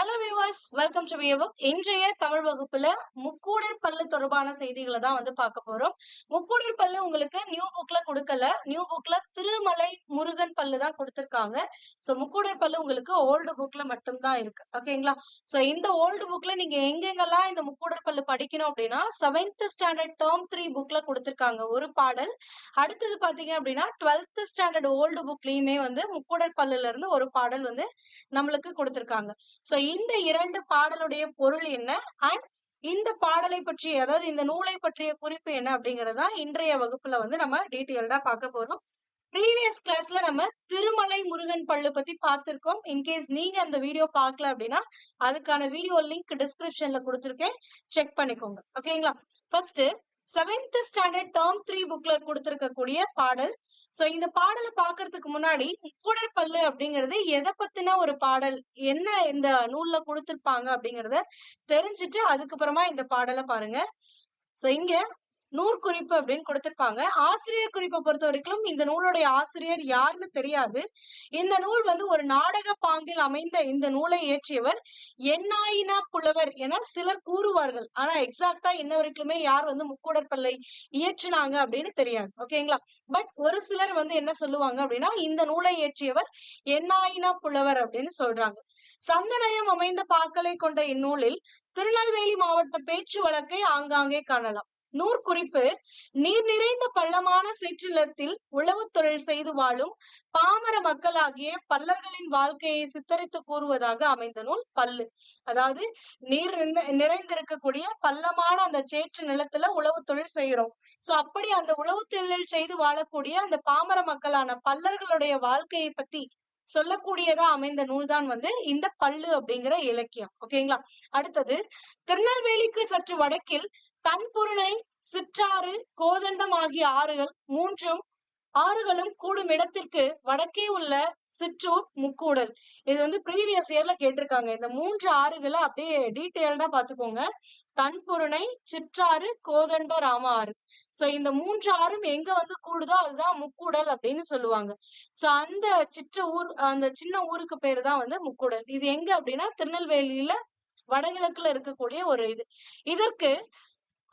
Hello viewers welcome to viewer இன்றைய தமிழ் வகுப்புல முக்கூடர் பல்லு தொடர்பான செய்திகளை தான் வந்து பார்க்க போறோம். முக்கூடர் பல்லு உங்களுக்கு நியூ புக்ல கொடுக்கல. நியூ புக்ல திருமலை முருகன் பல்லு தான் கொடுத்திருக்காங்க. சோ முக்கூடர் பல்லு உங்களுக்கு ஓல்டு புக்ல மட்டும்தான் இருக்கு. ஓகேங்களா சோ இந்த ஓல்டு புக்ல நீங்க எங்கெங்கெல்லாம் இந்த முக்கூடர் பல்லு படிக்கணும் அப்படின்னா செவன்த் ஸ்டாண்டர்ட் டேர்ம் த்ரீ புக்ல கொடுத்திருக்காங்க. ஒரு பாடல். அடுத்தது பாத்தீங்க அப்படின்னா டுவெல்த் ஸ்டாண்டர்ட் ஓல்டு புக்லயுமே வந்து முக்கூடர் பல்லுல இருந்து ஒரு பாடல் வந்து நம்மளுக்கு கொடுத்திருக்காங்க. சோ இந்த இரண்டு பாடலுடைய பொருள் என்ன? அண்ட் இந்த பாடலை பற்றி அதாவது இந்த நூலை பற்றிய குறிப்பு என்ன அப்படிங்கறதா இன்றைய வகுப்புல வந்து நம்ம டீட்டெயில்டா பார்க்க போறோம். ப்ரீவியஸ் கிளாஸ்ல நம்ம திருமலை முருகன் பள்ளு பத்தி பார்த்திருக்கோம். இன்கேஸ் நீங்க அந்த வீடியோ பார்க்கல அப்படின்னா அதுக்கான வீடியோ லிங்க் டிஸ்கிரிப்ஷன்ல கொடுத்துருக்கேன். செக் பண்ணிக்கோங்க. ஓகேங்களா first seventh standard term three புக்ல கொடுத்திருக்கக்கூடிய பாடல் சோ இந்த பாடலை பாக்குறதுக்கு முன்னாடி முக்குடர் பல்லு அப்படிங்கறது எதை பத்தின ஒரு பாடல்? என்ன இந்த நூல்ல கொடுத்திருப்பாங்க அப்படிங்கறத தெரிஞ்சுட்டு அதுக்கப்புறமா இந்த பாடலை பாருங்க. சோ இங்க நூற்குறிப்பு அப்படின்னு கொடுத்திருப்பாங்க. ஆசிரியர் குறிப்பை பொறுத்த வரைக்கும் இந்த நூலுடைய ஆசிரியர் யாருன்னு தெரியாது. இந்த நூல் வந்து ஒரு நாடக பாங்கில் அமைந்த இந்த நூலை இயற்றியவர் என்னாயினா புலவர் என சிலர் கூறுவார்கள். ஆனா எக்ஸாக்டா இன்ன வரைக்குமே யார் வந்து முக்கூடர் பல்லை இயற்றினாங்க அப்படின்னு தெரியாது. ஓகேங்களா பட் ஒரு சிலர் வந்து என்ன சொல்லுவாங்க அப்படின்னா இந்த நூலை இயற்றியவர் என்னாயினா புலவர் அப்படின்னு சொல்றாங்க. சந்தனயம் அமைந்த பாக்களை கொண்ட இந்நூலில் திருநெல்வேலி மாவட்ட பேச்சு வழக்கை ஆங்காங்கே காணலாம். நூற்குறிப்பு நீர் நிறைந்த பள்ளமான சிற்றிலத்தில் உழவு தொழில் செய்து வாழும் பாமர மக்களாகிய பல்லர்களின் வாழ்க்கையை சித்தரித்து கூறுவதாக அமைந்த நூல் பல்லு. அதாவது நீர் நிறைந்திருக்கக்கூடிய பள்ளமான அந்த சேற்று நிலத்துல உழவு தொழில் செய்யறோம் சோ அப்படி அந்த உழவு தொழில் செய்து வாழக்கூடிய அந்த பாமர மக்களான பல்லர்களுடைய வாழ்க்கையை பத்தி சொல்லக்கூடியதா அமைந்த நூல் தான் வந்து இந்த பல்லு அப்படிங்கிற இலக்கியம். ஓகேங்களா? அடுத்தது திருநெல்வேலிக்கு சற்று வடக்கில் தன்புருணை சிற்றாறு கோதண்டம் ஆகிய ஆறுகள் மூன்றும் ஆறுகளும் கூடும் இடத்திற்கு வடக்கே உள்ள சிற்றூர் முக்கூடல். இது வந்து ப்ரீவியஸ் இயர்ல கேட்டிருக்காங்க. இந்த மூன்று ஆறுகளை அப்படியே டீட்டெயில்டா பாத்துக்கோங்க தன்புருணை சிற்றாறு கோதண்ட ராம ஆறு. சோ இந்த மூன்று ஆறும் எங்க வந்து கூடுதோ அதுதான் முக்கூடல் அப்படின்னு சொல்லுவாங்க. சோ அந்த சிற்ற ஊர் அந்த சின்ன ஊருக்கு பேரு தான் வந்து முக்கூடல். இது எங்க அப்படின்னா திருநெல்வேலியில வடகிழக்குல இருக்கக்கூடிய ஒரு இது. இதற்கு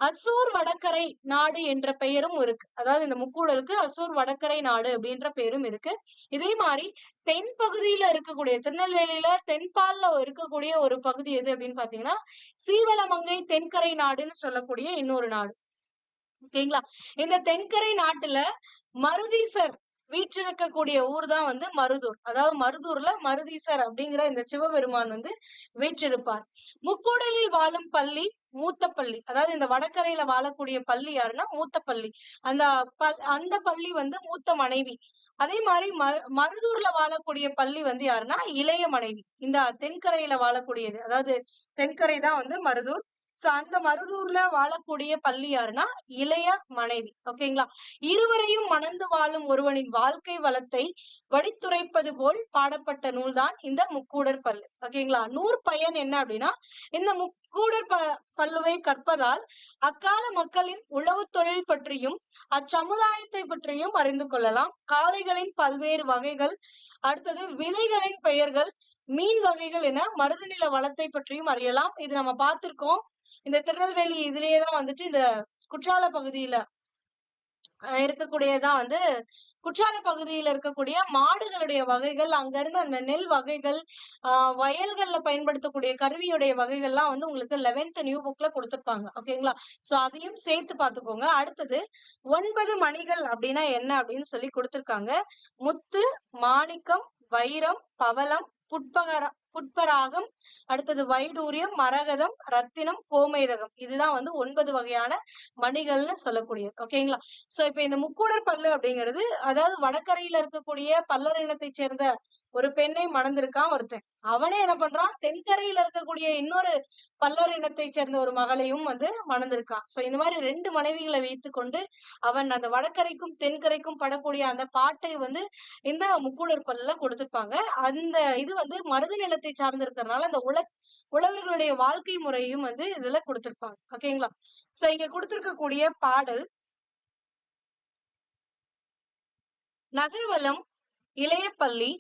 அசூர் வடக்கரை நாடு என்ற பெயரும் இருக்கு. அதாவது இந்த முக்கூடலுக்கு அசூர் வடக்கரை நாடு அப்படின்ற பெயரும் இருக்கு. இதே மாதிரி தென் பகுதியில இருக்கக்கூடிய திருநெல்வேலியில தென்பால்ல இருக்கக்கூடிய ஒரு பகுதி எது அப்படின்னு பாத்தீங்கன்னா சீவலமங்கை தென்கரை நாடுன்னு சொல்லக்கூடிய இன்னொரு நாடு. ஓகேங்களா? இந்த தென்கரை நாட்டுல மருதீசர் வீற்றிருக்கக்கூடிய ஊர் தான் வந்து மருதூர். அதாவது மருதூர்ல மருதீசர் அப்படிங்கிற இந்த சிவபெருமான் வந்து வீற்றிருப்பார். முக்கூடலில் வாழும் பள்ளி மூத்த பள்ளி அதாவது இந்த வடக்கரையில வாழக்கூடிய பள்ளி யாருன்னா மூத்த பள்ளி அந்த பல் அந்த பள்ளி வந்து மூத்த மனைவி. அதே மாதிரி ம மருதூர்ல வாழக்கூடிய பள்ளி வந்து யாருன்னா இளைய மனைவி. இந்த தென்கரையில வாழக்கூடியது. அதாவது தென்கரை தான் வந்து மருதூர் சோ அந்த மருதூர்ல வாழக்கூடிய பள்ளி யாருன்னா இளைய மனைவி. ஓகேங்களா இருவரையும் மணந்து வாழும் ஒருவனின் வாழ்க்கை வளத்தை வடித்துரைப்பது போல் பாடப்பட்ட நூல் தான் இந்த முக்கூடர் பல்லு ஓகேங்களா நூற் பயன் என்ன அப்படின்னா இந்த முக்கூடர் ப பல்லுவை கற்பதால் அக்கால மக்களின் உழவு தொழில் பற்றியும் அச்சமுதாயத்தை பற்றியும் அறிந்து கொள்ளலாம். காளைகளின் பல்வேறு வகைகள் அடுத்தது விதைகளின் பெயர்கள் மீன் வகைகள் என மருதநில வளத்தை பற்றியும் அறியலாம். இது நம்ம பார்த்திருக்கோம். இந்த திருநெல்வேலி இதுலயே தான் வந்துட்டு இந்த குற்றால பகுதியில இருக்கக்கூடியதான் வந்து குற்றால பகுதியில இருக்கக்கூடிய மாடுகளுடைய வகைகள் அங்க இருந்து அந்த நெல் வகைகள் ஆஹ் வயல்கள்ல பயன்படுத்தக்கூடிய கருவியுடைய வகைகள்லாம் வந்து உங்களுக்கு லெவன்த் நியூ புக்ல கொடுத்துருப்பாங்க ஓகேங்களா சோ அதையும் சேர்த்து பாத்துக்கோங்க அடுத்தது ஒன்பது மணிகள் அப்படின்னா என்ன அப்படின்னு சொல்லி கொடுத்துருக்காங்க. முத்து மாணிக்கம் வைரம் பவளம் புட்பகரம். புட்பராகம் அடுத்தது வைடூரியம் மரகதம் ரத்தினம் கோமேதகம். இதுதான் வந்து ஒன்பது வகையான மணிகள்னு சொல்லக்கூடியது. ஓகேங்களா சோ இப்ப இந்த முக்கூடர் பல்லு அப்படிங்கிறது அதாவது வடக்கரையில இருக்கக்கூடிய பல்லர் இனத்தை சேர்ந்த ஒரு பெண்ணை மணந்திருக்கான் ஒருத்தன். அவனே என்ன பண்றான்? தென்கரையில இருக்கக்கூடிய இன்னொரு பல்லர் இனத்தை சேர்ந்த ஒரு மகளையும் வந்து மணந்திருக்கான். சோ இந்த மாதிரி ரெண்டு மனைவிகளை வைத்து கொண்டு அவன் அந்த வடக்கரைக்கும் தென்கரைக்கும் படக்கூடிய அந்த பாட்டை வந்து இந்த முக்கூடர் பல்ல கொடுத்திருப்பாங்க. அந்த இது வந்து மருது நிலத்தை சார்ந்திருக்கிறதுனால அந்த உல உழவர்களுடைய வாழ்க்கை முறையும் வந்து இதுல கொடுத்திருப்பாங்க. ஓகேங்களா சோ இங்க கொடுத்திருக்கக்கூடிய பாடல் நகர்வலம் இளையப்பள்ளி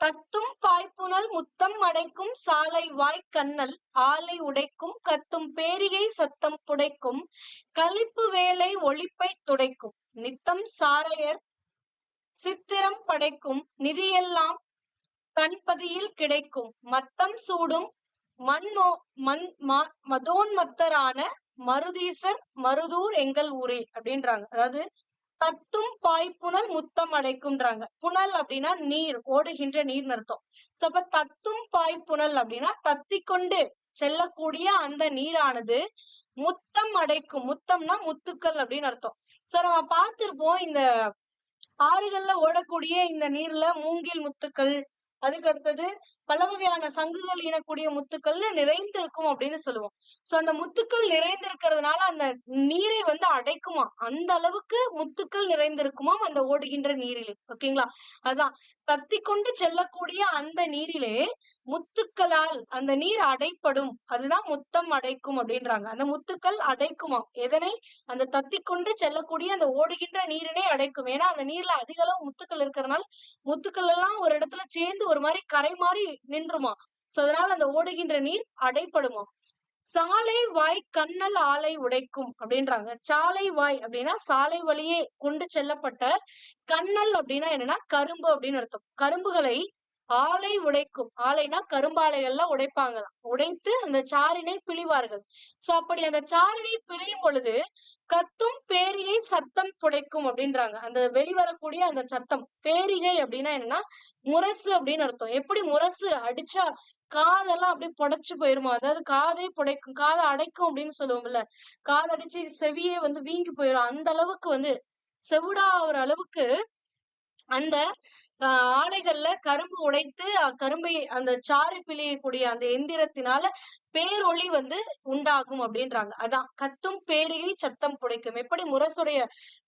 தத்தும் பாய்ப்புனல் முத்தம் அடைக்கும் சாலை வாய் கண்ணல் ஆலை உடைக்கும் கத்தும் பேரிகை சத்தம் புடைக்கும் கலிப்பு வேலை ஒளிப்பை துடைக்கும் நித்தம் சாரையர் சித்திரம் படைக்கும் நிதியெல்லாம் தன்பதியில் கிடைக்கும் மத்தம் சூடும் மண்ணோ மண் மதோன்மத்தரான மருதீசர் மருதூர் எங்கள் ஊரே அப்படின்றாங்க. அதாவது தத்தும் பாய்ப்புணல் முத்தம் அடைக்கும்ன்றாங்க. புனல் அப்படின்னா நீர் ஓடுகின்ற நீர் அர்த்தம். சோ அப்ப தத்தும் பாய்ப்புணல் அப்படின்னா தத்தி கொண்டு செல்லக்கூடிய அந்த நீரானது முத்தம் அடைக்கும். முத்தம்னா முத்துக்கள் அப்படின்னு அர்த்தம். சோ நம்ம பார்த்திருப்போம் இந்த ஆறுகள்ல ஓடக்கூடிய இந்த நீர்ல மூங்கில் முத்துக்கள் அதுக்கு அடுத்தது பல வகையான சங்குகள் ஈனக்கூடிய முத்துக்கள்ல நிறைந்திருக்கும் அப்படின்னு சொல்லுவோம். சோ அந்த முத்துக்கள் நிறைந்திருக்கிறதுனால அந்த நீரை வந்து அடைக்குமா? அந்த அளவுக்கு முத்துக்கள் நிறைந்திருக்குமாம் அந்த ஓடுகின்ற நீரிலே. ஓகேங்களா? அதான். தத்தி கொண்டு செல்லக்கூடிய அந்த நீரிலே முத்துக்களால் அந்த நீர் அடைப்படும். அதுதான் முத்தம் அடைக்கும் அப்படின்றாங்க. அந்த முத்துக்கள் அடைக்குமாம் எதனை? அந்த தத்தி கொண்டு செல்லக்கூடிய அந்த ஓடுகின்ற நீரினை அடைக்கும். ஏன்னா அந்த நீர்ல அதிக அளவு முத்துக்கள் இருக்கிறதுனால முத்துக்கள் எல்லாம் ஒரு இடத்துல சேர்ந்து ஒரு மாதிரி கரை மாதிரி நின்றுமா? சோ அதனால அந்த ஓடுகின்ற நீர் அடைப்படுமா? சாலை வாய் கண்ணல் ஆலை உடைக்கும் அப்படின்றாங்க. சாலை வாய் அப்படின்னா சாலை வழியே கொண்டு செல்லப்பட்ட கண்ணல் அப்படின்னா என்னன்னா கரும்பு அப்படின்னு அர்த்தம். கரும்புகளை ஆலை உடைக்கும். ஆலைனா கரும்பாலைகள்லாம் உடைப்பாங்களாம். உடைத்து அந்த சாரினை பிழிவார்கள். சோ அப்படி அந்த சாரினை பிழியும் பொழுது கத்தும் பேரிகை சத்தம் புடைக்கும் அப்படின்றாங்க. அந்த வெளிவரக்கூடிய அந்த சத்தம் பேரிகை அப்படின்னா என்னன்னா முரசு அப்படின்னு அர்த்தம். எப்படி முரசு அடிச்சா காதெல்லாம் அப்படியே புடைச்சு போயிருமா? அதாவது காதே புடைக்கும் காதை அடைக்கும் அப்படின்னு சொல்லுவோம்ல. காதடிச்சு செவியே வந்து வீங்கி போயிரும். அந்த அளவுக்கு வந்து செவிடா ஒரு அளவுக்கு அந்த ஆலைகள்ல கரும்பு உடைத்து கரும்பை அந்த சாறு பிழியக்கூடிய அந்த எந்திரத்தினால பேரொளி வந்து உண்டாகும் அப்படின்றாங்க. அதான் கத்தும் பேரையை சத்தம் புடைக்கும். எப்படி முரசுடைய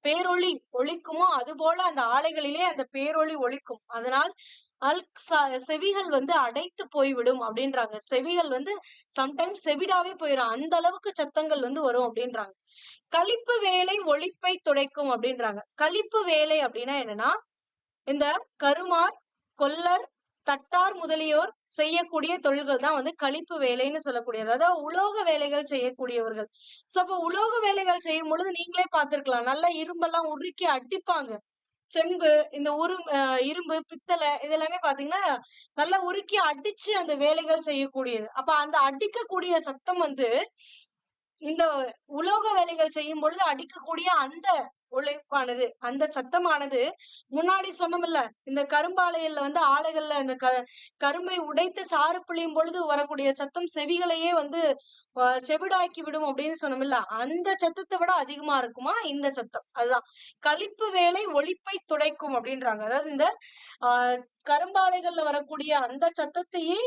பேரொளி ஒழிக்குமோ அது போல அந்த ஆலைகளிலே அந்த பேரொளி ஒழிக்கும் அதனால் அல் செவிகள் வந்து அடைத்து போய்விடும் அப்படின்றாங்க. செவிகள் வந்து சம்டைம்ஸ் செவிடாவே போயிடும் அந்த அளவுக்கு சத்தங்கள் வந்து வரும் அப்படின்றாங்க. கழிப்பு வேலை ஒழிப்பை துடைக்கும் அப்படின்றாங்க. கழிப்பு வேலை அப்படின்னா என்னன்னா இந்த கருமார் கொல்லர் தட்டார் முதலியோர் செய்யக்கூடிய தொழில்கள் தான் வந்து கழிப்பு வேலைன்னு சொல்லக்கூடியது. அதாவது உலோக வேலைகள் செய்யக்கூடியவர்கள். சோ அப்ப உலோக வேலைகள் செய்யும் பொழுது நீங்களே பார்த்திருக்கலாம். நல்லா இரும்பெல்லாம் உருக்கி அடிப்பாங்க. செம்பு இந்த உரு இரும்பு பித்தளை இதெல்லாமே பாத்தீங்கன்னா நல்லா உருக்கி அடிச்சு அந்த வேலைகள் செய்யக்கூடியது. அப்ப அந்த அடிக்கக்கூடிய சத்தம் வந்து இந்த உலோக வேலைகள் செய்யும் பொழுது அடிக்கக்கூடிய அந்த உழைப்பானது அந்த சத்தமானது முன்னாடி சொன்னமில்ல. இந்த கரும்பாலையில வந்து ஆலைகள்ல இந்த க கரும்பை உடைத்து சாறு பிழியும் பொழுது வரக்கூடிய சத்தம் செவிகளையே வந்து செவிடாக்கி விடும் அப்படின்னு சொன்னோம்ல அந்த சத்தத்தை விட அதிகமா இருக்குமா? இந்த சத்தம். அதுதான். கழிப்பு வேலை ஒழிப்பை துடைக்கும் அப்படின்றாங்க. அதாவது இந்த ஆஹ் கரும்பாலைகள்ல வரக்கூடிய அந்த சத்தத்தையே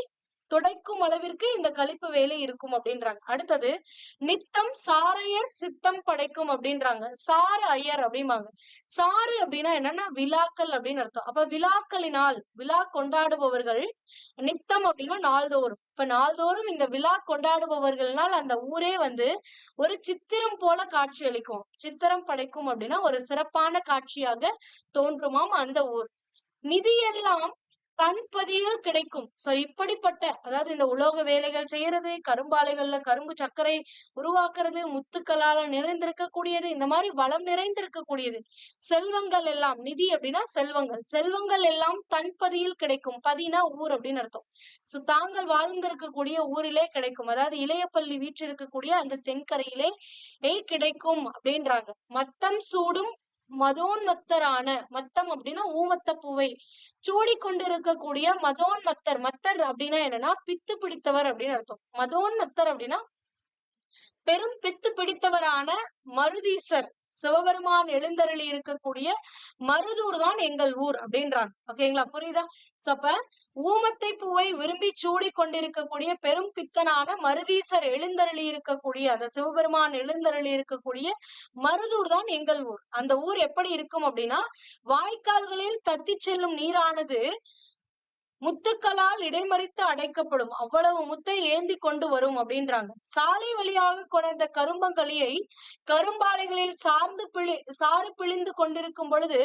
துடைக்கும் அளவிற்கு இந்த கழிப்பு வேலை இருக்கும் அப்படின்றாங்க. அடுத்தது நித்தம் சாரையர் சித்தம் படைக்கும் அப்படின்றாங்க. சாறு ஐயர் அப்படிம்பாங்க. சாறு அப்படின்னா என்னன்னா விழாக்கள் அப்படின்னு அர்த்தம். அப்ப விழாக்களினால் விழா கொண்டாடுபவர்கள் நித்தம் அப்படின்னா நாள்தோறும். இப்ப நாள்தோறும் இந்த விழா கொண்டாடுபவர்கள்னால் அந்த ஊரே வந்து ஒரு சித்திரம் போல காட்சி அளிக்கும். சித்திரம் படைக்கும் அப்படின்னா ஒரு சிறப்பான காட்சியாக தோன்றுமாம் அந்த ஊர். நிதியெல்லாம் தன்பதியில் கிடைக்கும். சோ இப்படிப்பட்ட அதாவது இந்த உலோக வேலைகள் செய்யறது கரும்பாலைகள்ல கரும்பு சர்க்கரை உருவாக்குறது முத்துக்களால நிறைந்திருக்கக்கூடியது இந்த மாதிரி வளம் நிறைந்திருக்கக்கூடியது. செல்வங்கள் எல்லாம் நிதி அப்படின்னா செல்வங்கள். செல்வங்கள் எல்லாம் தன்பதியில் கிடைக்கும். பதினா ஊர் அப்படின்னு அர்த்தம். சோ தாங்கள் வாழ்ந்திருக்கக்கூடிய ஊரிலே கிடைக்கும். அதாவது இளையப்பள்ளி வீற்றிருக்கக்கூடிய அந்த தென்கரையிலே கிடைக்கும் அப்படின்றாங்க. மத்தம் சூடும் மதோன்மத்தரான மத்தம் அப்படின்னா ஊமத்த பூவை சூடி கொண்டிருக்கக்கூடிய மதோன்மத்தர் மத்தர் அப்படின்னா என்னன்னா பித்து பிடித்தவர் அப்படின்னு அர்த்தம். மதோன்மத்தர் அப்படின்னா பெரும் பித்து பிடித்தவரான மருதீசர் சிவபெருமான் எழுந்தருளி இருக்கக்கூடிய மருதூர் தான் எங்கள் ஊர் அப்படின்றாங்க. ஓகேங்களா புரியுதா? சப்ப ஊமத்தை பூவை விரும்பி சூடி கொண்டிருக்கக்கூடிய பெரும் பித்தனான மருதீசர் எழுந்தருளி இருக்கக்கூடிய அந்த சிவபெருமான் எழுந்தருளி இருக்கக்கூடிய மருதூர் தான் எங்கள் ஊர். அந்த ஊர் எப்படி இருக்கும் அப்படின்னா வாய்க்கால்களில் தத்தி செல்லும் நீரானது முத்துக்களால் இடைமறித்து அடைக்கப்படும். அவ்வளவு முத்தை ஏந்தி கொண்டு வரும் அப்படின்றாங்க. சாலை வழியாக கொண்ட கரும்பங்களியை கரும்பாலைகளில் சார்ந்து பிழி சாறு பிழிந்து கொண்டிருக்கும் பொழுது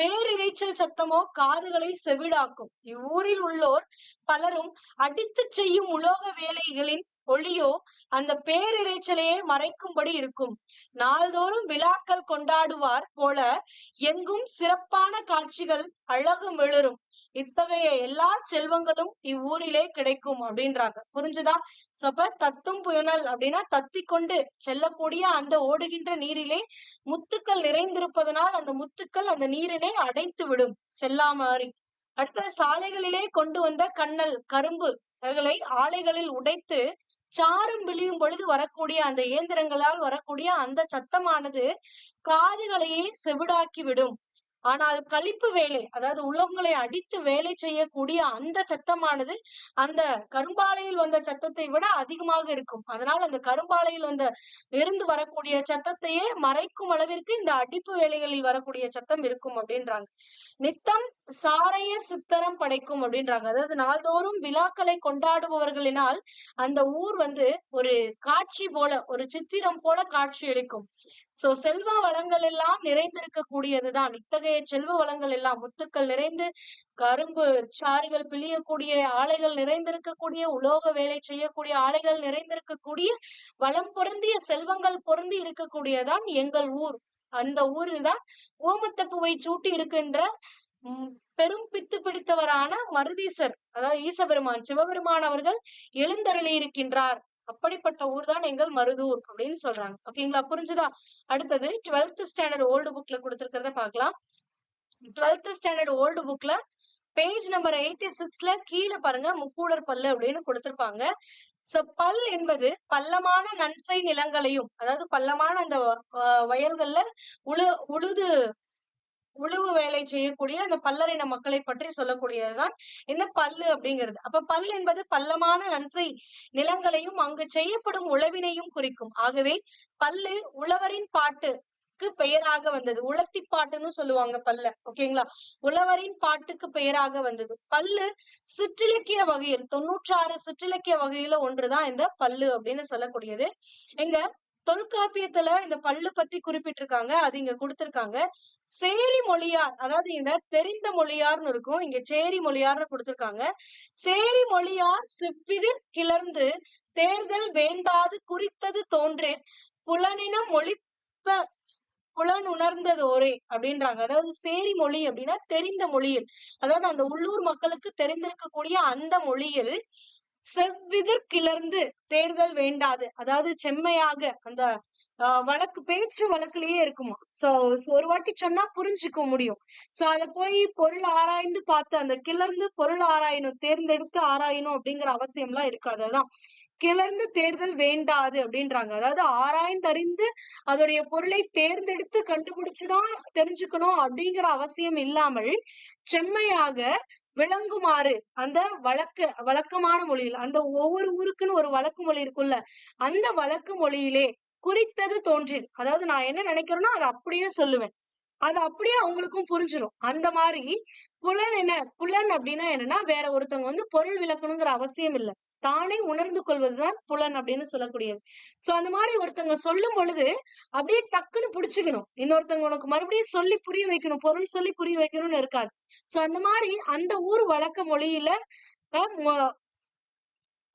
பேரிரைச்சல் சத்தமோ காதுகளை செவிடாக்கும். இவ்வூரில் உள்ளோர் பலரும் அடித்துச் செய்யும் உலோக வேலைகளின் ஒளியோ அந்த பேரிரைச்சலையே மறைக்கும்படி இருக்கும். நாள்தோறும் விழாக்கள் கொண்டாடுவார் போல எங்கும் சிறப்பான காட்சிகள் அழகு மிளரும். இத்தகைய எல்லா செல்வங்களும் இவ்வூரிலே கிடைக்கும் அப்படின்றாங்க. புரிஞ்சுதா? சப்ப தத்தும் புயனல் அப்படின்னா தத்தி கொண்டு செல்லக்கூடிய அந்த ஓடுகின்ற நீரிலே முத்துக்கள் நிறைந்திருப்பதனால் அந்த முத்துக்கள் அந்த நீரினை அடைத்து விடும் செல்லாமாறி. அடுத்த சாலைகளிலே கொண்டு வந்த கண்ணல் கரும்பு களை ஆலைகளில் உடைத்து சாரும் விழியும் பொழுது வரக்கூடிய அந்த இயந்திரங்களால் வரக்கூடிய அந்த சத்தமானது காதுகளையே செவிடாக்கி விடும். ஆனால் கழிப்பு வேலை அதாவது உலகங்களை அடித்து வேலை செய்யக்கூடிய அந்த சத்தமானது அந்த கரும்பாலையில் வந்த சத்தத்தை விட அதிகமாக இருக்கும். அதனால் அந்த கரும்பாலையில் வந்த இருந்து வரக்கூடிய சத்தத்தையே மறைக்கும் அளவிற்கு இந்த அடிப்பு வேலைகளில் வரக்கூடிய சத்தம் இருக்கும் அப்படின்றாங்க. நித்தம் சாரைய சித்தரம் படைக்கும் அப்படின்றாங்க. அதாவது நாள்தோறும் விழாக்களை கொண்டாடுபவர்களினால் அந்த ஊர் வந்து ஒரு காட்சி போல ஒரு சித்திரம் போல காட்சி அளிக்கும் சோ செல்வ வளங்கள் எல்லாம் நிறைந்திருக்கக்கூடியதுதான். இத்தகைய இத்தகைய செல்வ வளங்கள் எல்லாம் முத்துக்கள் நிறைந்து கரும்பு சாறுகள் பிழியக்கூடிய ஆலைகள் நிறைந்திருக்கக்கூடிய உலோக வேலை செய்யக்கூடிய ஆலைகள் நிறைந்திருக்கக்கூடிய வளம் பொருந்திய செல்வங்கள் பொருந்தி இருக்கக்கூடியதான் எங்கள் ஊர். அந்த ஊரில் தான் ஓமத்தப்புவை சூட்டி இருக்கின்ற பெரும் பித்து பிடித்தவரான மருதீசர் அதாவது ஈசபெருமான் சிவபெருமான் அவர்கள் எழுந்தருளி இருக்கின்றார். அப்படிப்பட்ட ஊர் தான் எங்கள் மருதூர் அப்படின்னு சொல்றாங்க. ஓகேங்களா? புரிஞ்சுதா? அடுத்தது டுவெல்த் ஸ்டாண்டர்ட் ஓல்டு புக்ல கொடுத்துருக்கிறத பாக்கலாம் டுவெல்த் ஸ்டாண்டர்ட் ஓல்டு புக்ல பேஜ் நம்பர் எயிட்டி சிக்ஸ்ல கீழே பாருங்க முக்கூடர் பல்லு அப்படின்னு கொடுத்திருப்பாங்க. சோ பல் என்பது பள்ளமான நன்சை நிலங்களையும் அதாவது பள்ளமான அந்த வயல்கள்ல உழு உழுது உழுவு வேலை செய்யக்கூடிய அந்த பல்லரின மக்களை பற்றி சொல்லக்கூடியதுதான் இந்த பல்லு அப்படிங்கிறது. அப்ப பல் என்பது பள்ளமான நன்சை நிலங்களையும் அங்கு செய்யப்படும் உழவினையும் குறிக்கும். ஆகவே பல்லு உழவரின் பாட்டு பெயராக வந்தது. உளத்தி பாட்டுன்னு சொல்லுவாங்க பல்ல. ஓகேங்களா? உழவரின் பாட்டுக்கு பெயராக வந்தது. பல்லு சிற்றிலக்கிய வகையில் தொண்ணூற்றாறு சிற்றிலக்கிய வகையில ஒன்றுதான் இந்த பல்லு அப்படின்னு சொல்லக்கூடியது. எங்க தொல்காப்பியத்துல இந்த பல்லு பத்தி குறிப்பிட்டிருக்காங்க. அது இங்க கொடுத்திருக்காங்க. சேரி மொழியார் அதாவது இந்த தெரிந்த மொழியார்னு இருக்கும். இங்க சேரி மொழியார்னு கொடுத்திருக்காங்க. சேரி மொழியார் செவ்விதிர் கிளர்ந்து தேர்தல் வேண்டாது குறித்தது தோன்றே புலனினம் மொழிப்ப புலன் உணர்ந்தது ஒரே அப்படின்றாங்க. அதாவது சேரி மொழி அப்படின்னா தெரிந்த மொழியில் அதாவது அந்த உள்ளூர் மக்களுக்கு தெரிந்திருக்கக்கூடிய அந்த மொழியில் செவ்விதிர் கிளர்ந்து தேர்தல் வேண்டாது. அதாவது செம்மையாக அந்த வழக்கு பேச்சு வழக்குலயே இருக்குமா? சோ ஒரு வாட்டி சொன்னா புரிஞ்சுக்க முடியும். சோ அத போய் பொருள் ஆராய்ந்து பார்த்து அந்த கிளர்ந்து பொருள் ஆராயணும் தேர்ந்தெடுத்து ஆராயணும் அப்படிங்கிற அவசியம் எல்லாம் இருக்காது. அதான் கிளர்ந்து தேர்தல் வேண்டாது அப்படின்றாங்க. அதாவது ஆராய்ந்தறிந்து அதோடைய பொருளை தேர்ந்தெடுத்து கண்டுபிடிச்சுதான் தெரிஞ்சுக்கணும் அப்படிங்கிற அவசியம் இல்லாமல் செம்மையாக விளங்குமாறு அந்த வழக்கு வழக்கமான மொழியில் அந்த ஒவ்வொரு ஊருக்குன்னு ஒரு வழக்கு மொழி இருக்குல்ல அந்த வழக்கு மொழியிலே குறித்தது தோன்றில். அதாவது நான் என்ன நினைக்கிறேனோ அதை அப்படியே சொல்லுவேன். அது அப்படியே அவங்களுக்கும் புரிஞ்சிடும் அந்த மாதிரி புலன் என்ன புலன் அப்படின்னா என்னன்னா வேற ஒருத்தவங்க வந்து பொருள் விளக்கணுங்கிற அவசியம் இல்லை. தானே உணர்ந்து கொள்வதுதான் புலன் அப்படின்னு சொல்லக்கூடியது. சோ அந்த மாதிரி ஒருத்தங்க சொல்லும் பொழுது அப்படியே டக்குன்னு புடிச்சுக்கணும். இன்னொருத்தவங்க உனக்கு மறுபடியும் சொல்லி புரிய வைக்கணும் பொருள் சொல்லி புரிய வைக்கணும்னு இருக்காது. சோ அந்த மாதிரி அந்த ஊர் வழக்க மொழியில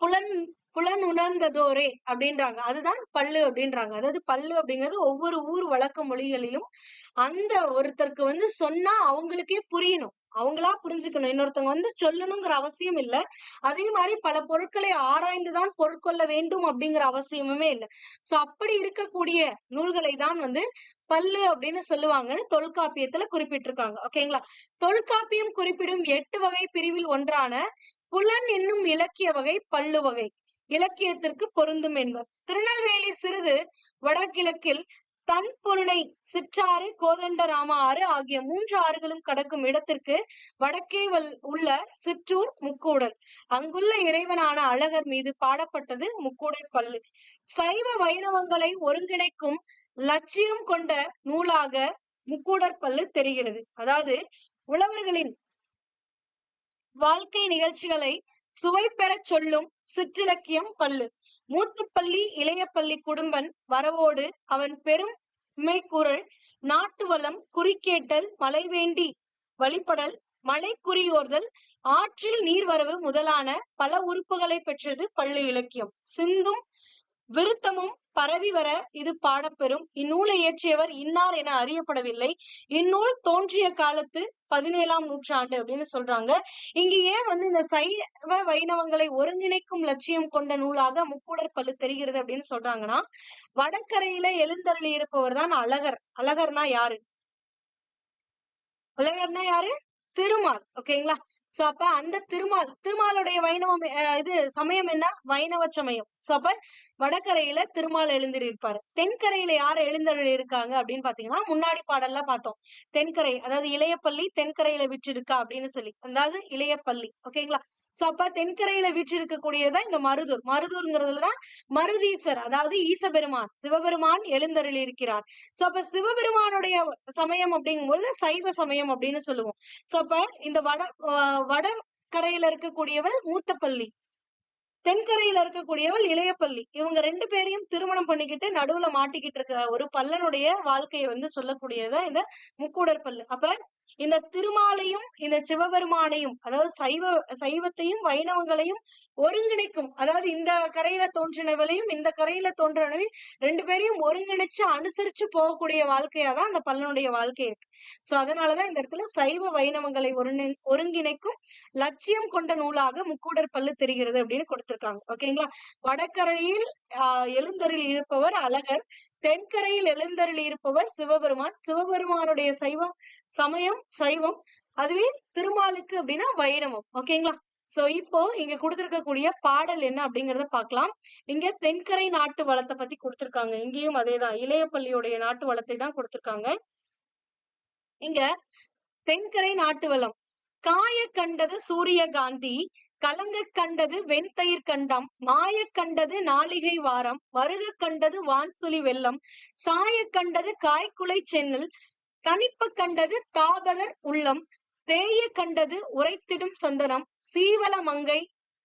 புலன் புலன் உணர்ந்ததோரே அப்படின்றாங்க. அதுதான் பல்லு அப்படின்றாங்க. அதாவது பல்லு அப்படிங்கிறது ஒவ்வொரு ஊர் வழக்க மொழிகளிலும் அந்த ஒருத்தருக்கு வந்து சொன்னா அவங்களுக்கே புரியணும். அவங்களா புரிஞ்சுக்கணும். இன்னொருத்தவங்க வந்து சொல்லணுங்கிற அவசியம் இல்ல. அதே மாதிரி பல பொருட்களை ஆராய்ந்துதான் பொருட்கொள்ள வேண்டும் அப்படிங்கிற அவசியமுமே இல்லை. சோ அப்படி இருக்கக்கூடிய நூல்களை தான் வந்து பல்லு அப்படின்னு சொல்லுவாங்கன்னு தொல்காப்பியத்துல குறிப்பிட்டிருக்காங்க. ஓகேங்களா? தொல்காப்பியம் குறிப்பிடும் எட்டு வகை பிரிவில் ஒன்றான புலன் என்னும் இலக்கிய வகை பல்லு வகை. இலக்கியத்திற்கு பொருந்தும் என்பர். திருநெல்வேலி சிறிது வடகிழக்கில் தன் பொருளை சிற்றாறு கோதண்டராம ஆறு ஆகிய மூன்று ஆறுகளும் கடக்கும் இடத்திற்கு வடக்கே உள்ள சிற்றூர் முக்கூடல். அங்குள்ள இறைவனான அழகர் மீது பாடப்பட்டது முக்கூடல் பல்லு சைவ வைணவங்களை ஒருங்கிணைக்கும் லட்சியம் கொண்ட நூலாக முக்கூடற் பல்லு தெரிகிறது. அதாவது உழவர்களின் வாழ்க்கை நிகழ்ச்சிகளை சுவை பெறச் சொல்லும் சிற்றிலக்கியம் பல்லு. மூத்துப்பள்ளி இளைய பள்ளி குடும்பன் வரவோடு அவன் பெரும் குரல் நாட்டு வளம் குறிக்கேட்டல் மழை வேண்டி வழிபடல் மழை குறியோர்தல் ஆற்றில் நீர்வரவு முதலான பல உறுப்புகளை பெற்றது பள்ளு இலக்கியம். சிந்தும் விருத்தமும் பரவி வர இது பாடப்பெறும். இந்நூலை இயற்றியவர் இன்னார் என அறியப்படவில்லை. இந்நூல் தோன்றிய காலத்து பதினேழாம் நூற்றாண்டு அப்படின்னு சொல்றாங்க. இங்க ஏன் வந்து இந்த சைவ வைணவங்களை ஒருங்கிணைக்கும் லட்சியம் கொண்ட நூலாக முக்கூடர் பல்லு தெரிகிறது அப்படின்னு சொல்றாங்கன்னா வடக்கரையில எழுந்தருளி இருப்பவர் தான் அழகர். அழகர்னா யாரு? அழகர்னா யாரு? திருமால். ஓகேங்களா? சோ அப்ப அந்த திருமால் திருமாலுடைய வைணவம் அஹ் இது சமயம் என்ன? வைணவ சமயம். சோ அப்ப வடகரையில திருமால் எழுந்திருப்பாரு. தென்கரையில யார் எழுந்தருள் இருக்காங்க அப்படின்னு பாத்தீங்கன்னா முன்னாடி பாடல்ல பார்த்தோம். தென்கரை அதாவது இளையப்பள்ளி தென்கரையில விற்றிருக்கா அப்படின்னு சொல்லி. அதாவது இளையப்பள்ளி ஓகேங்களா? சோ அப்ப தென்கரையில விற்றிருக்கக்கூடியதான் இந்த மருதூர். மருதூர்ங்கிறதுலதான் மருதீசர் அதாவது ஈசபெருமான் சிவபெருமான் எழுந்தருள் இருக்கிறார். சோ அப்ப சிவபெருமானுடைய சமயம் அப்படிங்கும்பொழுது சைவ சமயம் அப்படின்னு சொல்லுவோம். சோ அப்ப இந்த வட வட கரையில இருக்கக்கூடியவர் மூத்தப்பள்ளி. தென்கரையில இருக்கக்கூடியவள் இளையப்பள்ளி. இவங்க ரெண்டு பேரையும் திருமணம் பண்ணிக்கிட்டு நடுவுல மாட்டிக்கிட்டு இருக்க ஒரு பல்லனுடைய வாழ்க்கையை வந்து சொல்லக்கூடியதா இந்த முக்கூடர் பல்லு அப்ப இந்த திருமாலையும் இந்த சிவபெருமானையும் அதாவது சைவ சைவத்தையும் வைணவங்களையும் ஒருங்கிணைக்கும் அதாவது இந்த கரையில தோன்றினவளையும் இந்த கரையில தோன்றினவையும் ரெண்டு பேரையும் ஒருங்கிணைச்சு அனுசரிச்சு போகக்கூடிய வாழ்க்கையா தான் அந்த பல்லனுடைய வாழ்க்கை இருக்கு. சோ அதனாலதான் இந்த இடத்துல சைவ வைணவங்களை ஒருங்கி ஒருங்கிணைக்கும் லட்சியம் கொண்ட நூலாக முக்கூடர் பல்லு தெரிகிறது அப்படின்னு கொடுத்திருக்காங்க. ஓகேங்களா வடக்கரையில் ஆஹ் எழுந்தரில் இருப்பவர் அழகர் தென்கரையில் எழுந்தருளி இருப்பவர் சிவபெருமான். சிவபெருமானுடைய சைவம் சமயம் சைவம் அதுவே திருமாலுக்கு அப்படின்னா வைணவம். ஓகேங்களா சோ இப்போ இங்க கொடுத்திருக்கக்கூடிய பாடல் என்ன அப்படிங்கறத பாக்கலாம் இங்க தென்கரை நாட்டு வளத்தை பத்தி கொடுத்திருக்காங்க. இங்கேயும் அதேதான். இளையப்பள்ளியுடைய நாட்டு வளத்தை தான் கொடுத்திருக்காங்க. இங்க தென்கரை நாட்டு வளம். காய கண்டது சூரியகாந்தி கலங்க கண்டது வெண்தயிர் கண்டம் மாய கண்டது நாளிகை வாரம் வருக கண்டது வான்சுலி வெள்ளம் சாய கண்டது காய்குலை சென்னல் தனிப்ப கண்டது தாபதர் உள்ளம் தேய கண்டது உரைத்திடும் சந்தனம் சீவல மங்கை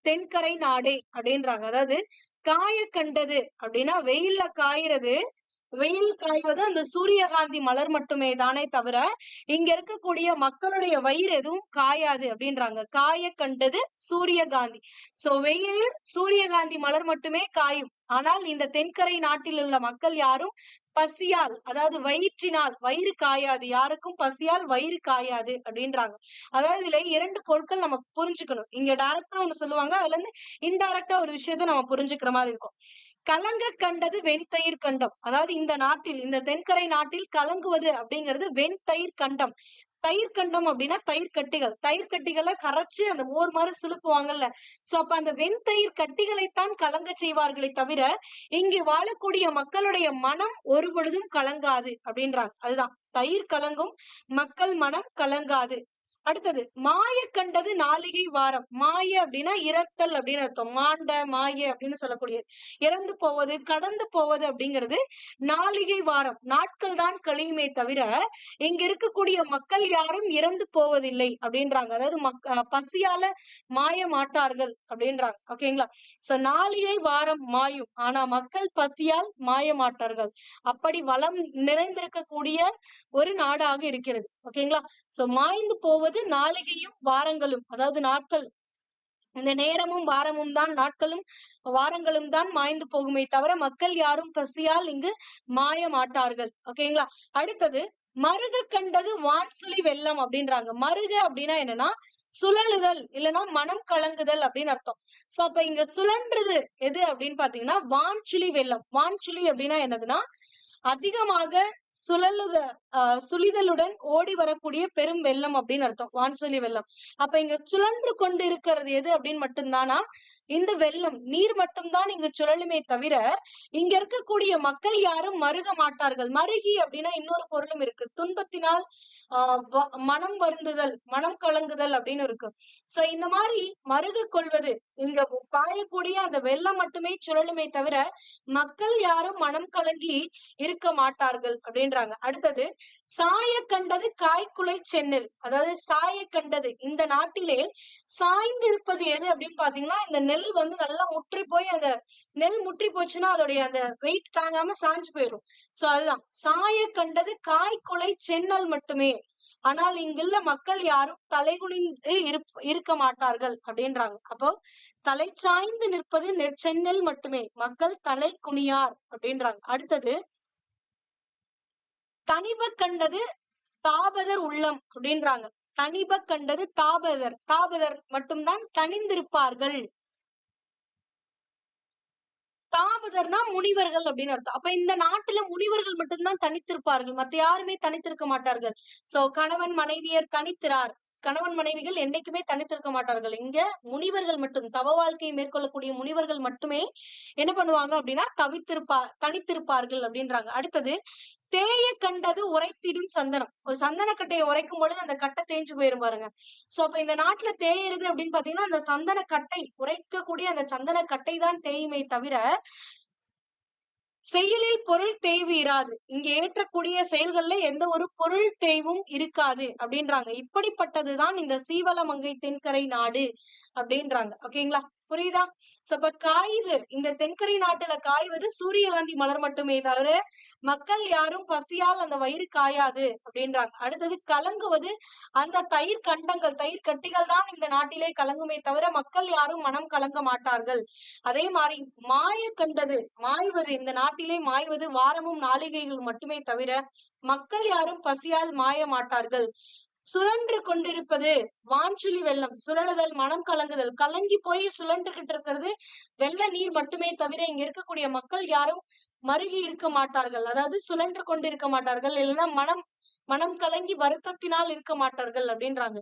தென்கரை நாடே அப்படின்றாங்க. அதாவது காய கண்டது அப்படின்னா வெயில்ல காயறது வெயில் காய்வது அந்த சூரியகாந்தி மலர் மட்டுமே தானே தவிர இங்க இருக்கக்கூடிய மக்களுடைய வயிறு எதுவும் காயாது அப்படின்றாங்க. காய கண்டது சூரியகாந்தி. சோ வெயிலில் சூரியகாந்தி மலர் மட்டுமே காயும். ஆனால் இந்த தென்கரை நாட்டில் உள்ள மக்கள் யாரும் பசியால் அதாவது வயிற்றினால் வயிறு காயாது. யாருக்கும் பசியால் வயிறு காயாது அப்படின்றாங்க. அதாவது இதுல இரண்டு பொருட்கள் நம்ம புரிஞ்சுக்கணும். இங்க டைரக்டா ஒண்ணு சொல்லுவாங்க அதுல இருந்து இன்டைரக்டா ஒரு விஷயத்த நம்ம புரிஞ்சுக்கிற மாதிரி இருக்கும். கலங்க கண்டது வெண்தயிர் கண்டம். அதாவது இந்த நாட்டில் இந்த தென்கரை நாட்டில் கலங்குவது அப்படிங்கிறது வெண்தயிர் கண்டம். தயிர் கண்டம் அப்படின்னா தயிர் கட்டிகள். தயிர் கட்டிகளை கரைச்சு அந்த மோர் மாதிரி சிலுப்புவாங்கல்ல. சோ அப்ப அந்த வெண்தயிர் கட்டிகளைத்தான் கலங்க செய்வார்களே தவிர இங்கு வாழக்கூடிய மக்களுடைய மனம் ஒரு பொழுதும் கலங்காது அப்படின்றாங்க. அதுதான். தயிர் கலங்கும் மக்கள் மனம் கலங்காது. அடுத்தது மாய கண்டது நாளிகை வாரம். மாய அப்படின்னா இறத்தல் அப்படின்னு அர்த்தம். மாண்ட மாய அப்படின்னு சொல்லக்கூடியது. இறந்து போவது கடந்து போவது அப்படிங்கிறது நாளிகை வாரம். நாட்கள் தான் கழியுமே தவிர இங்க இருக்கக்கூடிய மக்கள் யாரும் இறந்து போவதில்லை அப்படின்றாங்க. அதாவது மக் பசியால மாய மாட்டார்கள் அப்படின்றாங்க. ஓகேங்களா சோ நாளிகை வாரம் மாயும். ஆனா மக்கள் பசியால் மாய மாட்டார்கள். அப்படி வளம் நிறைந்திருக்கக்கூடிய ஒரு நாடாக இருக்கிறது. ஓகேங்களா சோ மாய்ந்து போவது நாளிகையும் வாரங்களும் அதாவது நாட்கள். இந்த நேரமும் வாரமும் தான் நாட்களும் வாரங்களும் தான் மாய்ந்து போகுமே தவிர மக்கள் யாரும் பசியால் இங்கு மாய மாட்டார்கள் ஓகேங்களா அடுத்தது மருக கண்டது வான்சுழி வெள்ளம் அப்படின்றாங்க. மருக அப்படின்னா என்னன்னா சுழலுதல் இல்லைன்னா மனம் கலங்குதல் அப்படின்னு அர்த்தம். சோ அப்ப இங்க சுழன்றது எது அப்படின்னு பாத்தீங்கன்னா வான்சுழி வெள்ளம். வான்சுழி அப்படின்னா என்னதுன்னா அதிகமாக சுழலுத சுழிதலுடன் ஓடி வரக்கூடிய பெரும் வெள்ளம் அப்படின்னு அர்த்தம். வான்சுழி வெள்ளம். அப்ப இங்க சுழன்று கொண்டு இருக்கிறது எது அப்படின்னு மட்டும்தானா? இந்த வெள்ளம் நீர் மட்டும்தான் இங்கு சுழலுமே தவிர இங்க இருக்கக்கூடிய மக்கள் யாரும் மருக மாட்டார்கள். மருகி அப்படின்னா இன்னொரு பொருளும் இருக்கு. துன்பத்தினால் ஆஹ் வ- மனம் வருந்துதல் மனம் கலங்குதல் அப்படின்னு இருக்கு. சோ இந்த மாதிரி மருக கொள்வது இங்க பாயக்கூடிய அந்த வெள்ளம் மட்டுமே சுழலுமே தவிர மக்கள் யாரும் மனம் கலங்கி இருக்க மாட்டார்கள் அப்படின்றாங்க. அடுத்தது சாய கண்டது காய்குலை சென்னல் அதாவது சாய கண்டது. இந்த நாட்டிலே சாய்ந்து இருப்பது எது அப்படின்னு பாத்தீங்கன்னா இந்த நெல் வந்து நல்லா முற்றி போய் அந்த நெல் முற்றி போச்சுன்னா அதோடைய அந்த வெயிட் தாங்காம சாஞ்சு போயிடும் சோ அதுதான். சாய கண்டது காய்குலை சென்னல் மட்டுமே. ஆனால் இங்குள்ள மக்கள் யாரும் தலைகுனிந்து இருப்- இருக்க மாட்டார்கள் அப்படின்றாங்க. அப்போ தலை சாய்ந்து நிற்பது நெற் சென்னல் மட்டுமே. மக்கள் தலை குனியார் அப்படின்றாங்க. அடுத்தது தனிப கண்டது தாபதர் உள்ளம் அப்படின்றாங்க. தனிப கண்டது தாபதர். தாபதர் மட்டும்தான் தனிந்திருப்பார்கள். தாபதர்னா முனிவர்கள் அப்படின்னு அர்த்தம். அப்ப இந்த நாட்டுல முனிவர்கள் மட்டும்தான் தனித்திருப்பார்கள். மத்த யாருமே தனித்திருக்க மாட்டார்கள். சோ கணவன் மனைவியர் தனித்திரார். கணவன் மனைவிகள் என்னைக்குமே தனித்திருக்க மாட்டார்கள். இங்க முனிவர்கள் மட்டும் தவ வாழ்க்கையை மேற்கொள்ளக்கூடிய முனிவர்கள் மட்டுமே என்ன பண்ணுவாங்க அப்படின்னா தவித்திருப்பா தனித்திருப்பார்கள் அப்படின்றாங்க. அடுத்தது தேய கண்டது உரைத்திடும் சந்தனம். ஒரு சந்தன கட்டையை உரைக்கும் பொழுது அந்த கட்டை தேஞ்சு போயிரும் பாருங்க. சோ அப்ப இந்த நாட்டுல தேயிறது அப்படின்னு பாத்தீங்கன்னா அந்த சந்தன கட்டை உரைக்கக்கூடிய அந்த சந்தன கட்டை தான் தேயுமே தவிர செயலில் பொருள் தேய்வு இராது. இங்க ஏற்றக்கூடிய செயல்கள்ல எந்த ஒரு பொருள் தேய்வும் இருக்காது அப்படின்றாங்க. இப்படிப்பட்டதுதான் இந்த சீவலமங்கை தென்கரை நாடு அப்படின்றாங்க. ஓகேங்களா புரியுதா? சோ அப்ப காயுது இந்த தென்கரை நாட்டுல காய்வது சூரியகாந்தி மலர் மட்டுமே தவிர மக்கள் யாரும் பசியால் அந்த வயிறு காயாது அப்படின்றாங்க. அடுத்தது கலங்குவது அந்த தயிர் கண்டங்கள் தயிர் கட்டிகள் தான் இந்த நாட்டிலே கலங்குமே தவிர மக்கள் யாரும் மனம் கலங்க மாட்டார்கள். அதே மாதிரி மாய கண்டது மாய்வது இந்த நாட்டிலே மாய்வது வாரமும் நாளிகைகள் மட்டுமே தவிர மக்கள் யாரும் பசியால் மாய மாட்டார்கள். சுழன்று கொண்டிருப்பது வான்சுழி வெள்ளம். சுழலுதல் மனம் கலங்குதல். கலங்கி போய் சுழன்றுகிட்டு இருக்கிறது வெள்ள நீர் மட்டுமே தவிர இங்க இருக்கக்கூடிய மக்கள் யாரும் மருகி இருக்க மாட்டார்கள். அதாவது சுழன்று கொண்டிருக்க மாட்டார்கள். இல்லைன்னா மனம் மனம் கலங்கி வருத்தத்தினால் இருக்க மாட்டார்கள் அப்படின்றாங்க.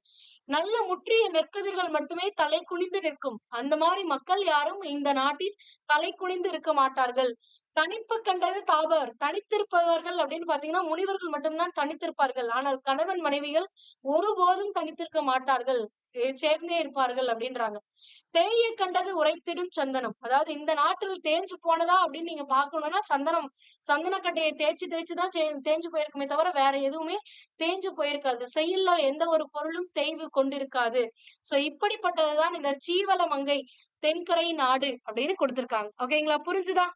நல்ல முற்றிய நெற்கதிர்கள் மட்டுமே தலை குனிந்து நிற்கும். அந்த மாதிரி மக்கள் யாரும் இந்த நாட்டில் தலை குனிந்து இருக்க மாட்டார்கள். தனிப்பு கண்டது தாபர். தனித்திருப்பவர்கள் அப்படின்னு பாத்தீங்கன்னா முனிவர்கள் மட்டும்தான் தனித்திருப்பார்கள். ஆனால் கணவன் மனைவிகள் ஒருபோதும் தனித்திருக்க மாட்டார்கள். சேர்ந்தே இருப்பார்கள் அப்படின்றாங்க. தேய கண்டது உரைத்திடும் சந்தனம். அதாவது இந்த நாட்டில் தேஞ்சு போனதா அப்படின்னு நீங்க பாக்கணும்னா சந்தனம் சந்தனக்கட்டையை தேய்ச்சு தேய்ச்சு தான் தே- தேஞ்சு போயிருக்குமே தவிர வேற எதுவுமே தேஞ்சு போயிருக்காது. செயல்ல எந்த ஒரு பொருளும் தேய்வு கொண்டிருக்காது. சோ இப்படிப்பட்டதுதான் இந்த சீவல மங்கை தென்கரை நாடு அப்படின்னு கொடுத்திருக்காங்க. ஓகேங்களா புரிஞ்சுதா?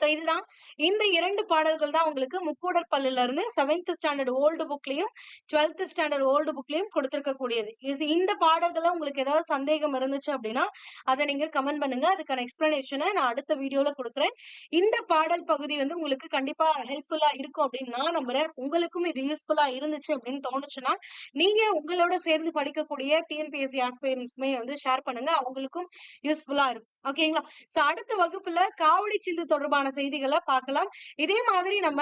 ஸோ இதுதான். இந்த இரண்டு பாடல்கள் தான் உங்களுக்கு முக்கூடர் பல்லுல இருந்து செவன்த் ஸ்டாண்டர்ட் ஓல்டு புக்லையும் டுவெல்த் ஸ்டாண்டர்ட் ஓல்டு புக்லையும் கொடுத்துருக்கக்கூடியது. இது- இந்த பாடல்களை உங்களுக்கு ஏதாவது சந்தேகம் இருந்துச்சு அப்படின்னா அதை நீங்க கமெண்ட் பண்ணுங்க. அதுக்கான எக்ஸ்பிளனேஷனை நான் அடுத்த வீடியோல கொடுக்குறேன். இந்த பாடல் பகுதி வந்து உங்களுக்கு கண்டிப்பா ஹெல்ப்ஃபுல்லா இருக்கும் அப்படின்னு நான் நம்புறேன். உங்களுக்கும் இது யூஸ்ஃபுல்லா இருந்துச்சு அப்படின்னு தோணுச்சுன்னா நீங்க உங்களோட சேர்ந்து படிக்கக்கூடிய டிஎன்பிஎஸ்சி ஆஸ்பைரன்ஸ்மே வந்து ஷேர் பண்ணுங்க. அவங்களுக்கும் யூஸ்ஃபுல்லா இருக்கும். ஓகேங்களா சோ அடுத்த வகுப்புல காவடி சிந்து தொடர்பான செய்திகளை பார்க்கலாம். இதே மாதிரி நம்ம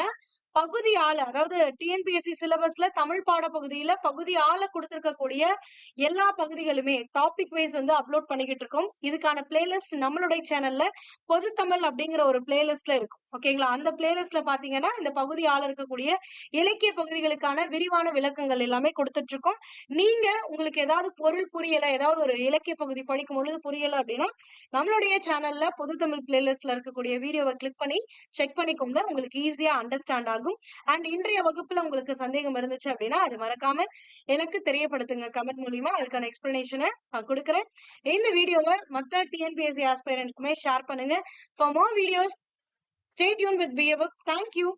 பகுதி ஆள அதாவது டிஎன்பிஎஸ்சி சிலபஸ்ல தமிழ் பாட பகுதியில பகுதி ஆள கொடுத்திருக்கக்கூடிய எல்லா பகுதிகளுமே டாபிக் வைஸ் வந்து அப்லோட் பண்ணிக்கிட்டு இருக்கோம். இதுக்கான பிளேலிஸ்ட் நம்மளுடைய சேனல்ல பொது தமிழ் அப்படிங்கிற ஒரு பிளேலிஸ்ட்ல இருக்கும். ஓகேங்களா அந்த பிளேலிஸ்ட்ல பாத்தீங்கன்னா இந்த பகுதி ஆள இருக்கக்கூடிய இலக்கிய பகுதிகளுக்கான விரிவான விளக்கங்கள் எல்லாமே கொடுத்துட்டு இருக்கோம். நீங்க உங்களுக்கு ஏதாவது பொருள் புரியல ஏதாவது ஒரு இலக்கிய பகுதி படிக்கும் பொழுது புரியல அப்படின்னா நம்மளுடைய சேனல்ல பொது தமிழ் பிளேலிஸ்ட்ல இருக்கக்கூடிய வீடியோவை கிளிக் பண்ணி செக் பண்ணிக்கோங்க. உங்களுக்கு ஈஸியா அண்டர்ஸ்டாண்ட் ஆகும். அண்ட் இன்றைய வகுப்புல உங்களுக்கு சந்தேகம் இருந்துச்சு அப்படின்னா அது மறக்காம எனக்கு தெரியப்படுத்துங்க. கமெண்ட் மூலியமா அதுக்கான எக்ஸ்பிளனேஷனை நான் கொடுக்குறேன். இந்த வீடியோவை மத்த டிஎன்பிஎஸ்சி ஆஸ்பைரண்ட்ஸ்க்குமே ஷேர் பண்ணுங்க. For more videos stay tuned with B book thank you